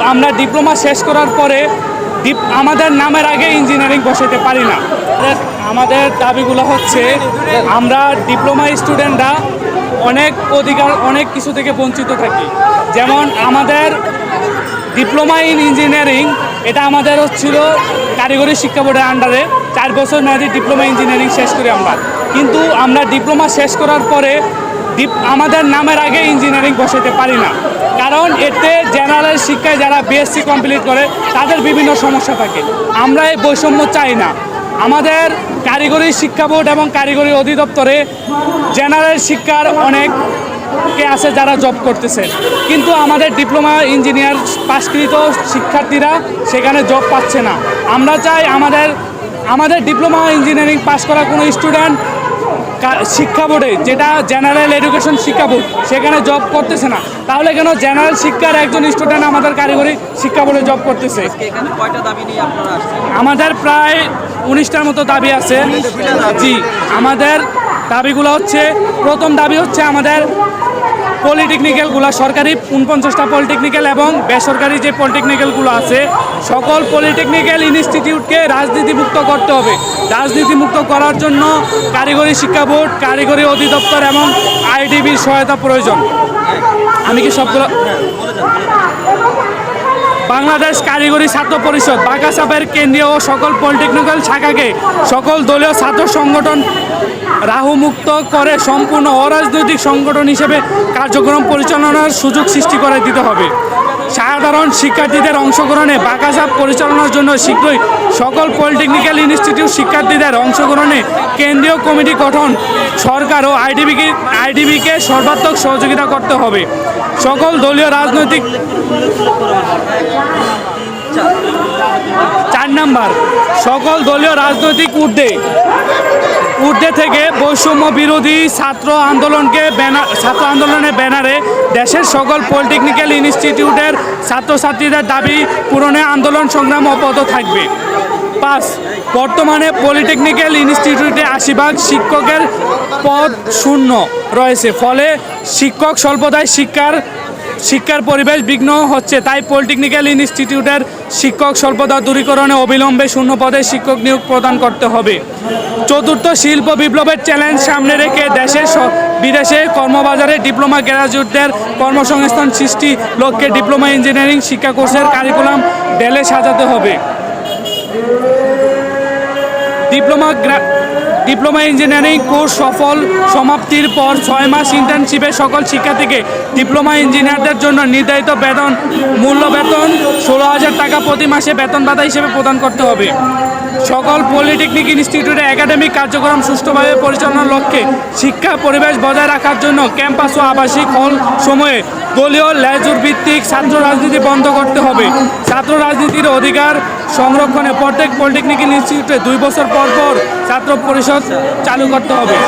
আমরা ডিপ্লোমা শেষ করার পরে আমাদের নামের আগে ইঞ্জিনিয়ারিং বসাতে পারি না। আমাদের- দাবিগুলো হচ্ছে, আমরা ডিপ্লোমা স্টুডেন্টরা অনেক অধিকার, অনেক কিছু থেকে বঞ্চিত থাকি। যেমন আমাদের ডিপ্লোমা ইন ইঞ্জিনিয়ারিং, এটা আমাদের হচ্ছিল কারিগরি শিক্ষা বোর্ডের আন্ডারে চার বছর মেয়াদি ডিপ্লোমা ইঞ্জিনিয়ারিং শেষ করি আমরা। কিন্তু আমরা ডিপ্লোমা শেষ করার পরে আমাদের নামের আগে ইঞ্জিনিয়ারিং বসাতে পারি না। কারণ এতে জেনারেল শিক্ষায় যারা বিএসসি কমপ্লিট করে, তাদের বিভিন্ন সমস্যা থাকে। আমরা এই বৈষম্য চাই না। আমাদের কারিগরি শিক্ষা বোর্ড এবং কারিগরি অধিদপ্তরে জেনারেল শিক্ষার অনেক কে আছে যারা জব করতেছে। কিন্তু আমাদের ডিপ্লোমা ইঞ্জিনিয়ার পাশকৃত শিক্ষার্থীরা সেখানে জব পাচ্ছে না। আমরা চাই আমাদের আমাদের ডিপ্লোমা ইঞ্জিনিয়ারিং পাশ করা কোনো স্টুডেন্ট শিক্ষা বোর্ডে যেটা জেনারেল এডুকেশন শিক্ষা বোর্ড সেখানে জব করতেছে না। তাহলে কেন জেনারেল শিক্ষার একজন স্টুডেন্ট আমাদের কারিগরি শিক্ষা বোর্ডে জব করতেছে? আমাদের প্রায় উনিশটার মতো দাবি আছে। জি আমাদের দাবিগুলো হচ্ছে প্রথম দাবি হচ্ছে আমাদের পলিটেকনিক্যালগুলো, সরকারি উনপঞ্চাশটা পলিটেকনিক্যাল এবং বেসরকারি যে পলিটেকনিক্যালগুলো আছে, সকল পলিটেকনিক্যাল ইনস্টিটিউটকে রাজনীতিমুক্ত করতে হবে। রাজনীতিমুক্ত করার জন্য কারিগরি শিক্ষা বোর্ড, কারিগরি অধিদপ্তর এবং আইডিবির সহায়তা প্রয়োজন। আমি কি সবগুলো বাংলাদেশ কারিগরি ছাত্র পরিষদ বাকাসাপের কেন্দ্রীয় ও সকল পলিটেকনিক্যাল শাখাকে সকল দলীয় ছাত্র সংগঠন রাহুমুক্ত করে সম্পূর্ণ অরাজনৈতিক সংগঠন হিসেবে কার্যক্রম পরিচালনার সুযোগ সৃষ্টি করে দিতে হবে। সাধারণ শিক্ষার্থীদের অংশগ্রহণে বাকাসাপ পরিচালনার জন্য শীঘ্রই সকল পলিটেকনিক্যাল ইনস্টিটিউট শিক্ষার্থীদের অংশগ্রহণে কেন্দ্রীয় কমিটি গঠন, সরকার ও আইডিবিকে আইডিবিকে সর্বাত্মক সহযোগিতা করতে হবে। সকল দলীয় রাজনৈতিক নাম্বার। সকল দলীয় রাজনৈতিক ঊর্ধ্বে। ঊর্ধ্বে থেকে বৈষম্য বিরোধী ছাত্র আন্দোলনকে ব্যানার ছাত্র আন্দোলনের ব্যানারে দেশের সকল পলিটেকনিক্যাল ইনস্টিটিউটের ছাত্রছাত্রীদের দাবি পূরণে আন্দোলন সংগ্রাম অব্যাহত থাকবে। পাঁচ, বর্তমানে পলিটেকনিক্যাল ইনস্টিটিউটে আশি ভাগ শিক্ষকের পদ শূন্য রয়েছে। ফলে শিক্ষক স্বল্পতায় শিক্ষার শিক্ষার পরিবেশ বিঘ্ন হচ্ছে, তাই পলিটেকনিক্যাল ইনস্টিটিউটের শিক্ষক স্বল্পতা দূরীকরণে অবিলম্বে শূন্য পদে শিক্ষক নিয়োগ প্রদান করতে হবে। চতুর্থ শিল্প বিপ্লবের চ্যালেঞ্জ সামনে রেখে দেশে বিদেশে কর্মবাজারে ডিপ্লোমা গ্র্যাজুয়েটদের কর্মসংস্থান সৃষ্টি লক্ষ্যে ডিপ্লোমা ইঞ্জিনিয়ারিং শিক্ষা কোর্সের কারিকুলাম ডেলে সাজাতে হবে। ডিপ্লোমা ডিপ্লোমা ইঞ্জিনিয়ারিং কোর্স সফল সমাপ্তির পর ছয় মাস ইন্টার্নশিপে সকল শিক্ষার্থীকে ডিপ্লোমা ইঞ্জিনিয়ারদের জন্য নির্ধারিত বেতন, মূল্য বেতন ষোলো হাজার টাকা প্রতি মাসে বেতন ভাতা হিসেবে প্রদান করতে হবে। সকল পলিটেকনিক ইনস্টিটিউটে একাডেমিক কার্যক্রম সুষ্ঠুভাবে পরিচালনার লক্ষ্যে শিক্ষা পরিবেশ বজায় রাখার জন্য ক্যাম্পাস ও আবাসিক হল সময়ে দলীয় লেজুর ভিত্তিক ছাত্র রাজনীতি বন্ধ করতে হবে। ছাত্র রাজনীতির অধিকার সংরক্ষণে প্রত্যেক পলিটেকনিক ইনস্টিটিউটে দুই বছর পর পর ছাত্র পরিষদ চালু করতে হবে।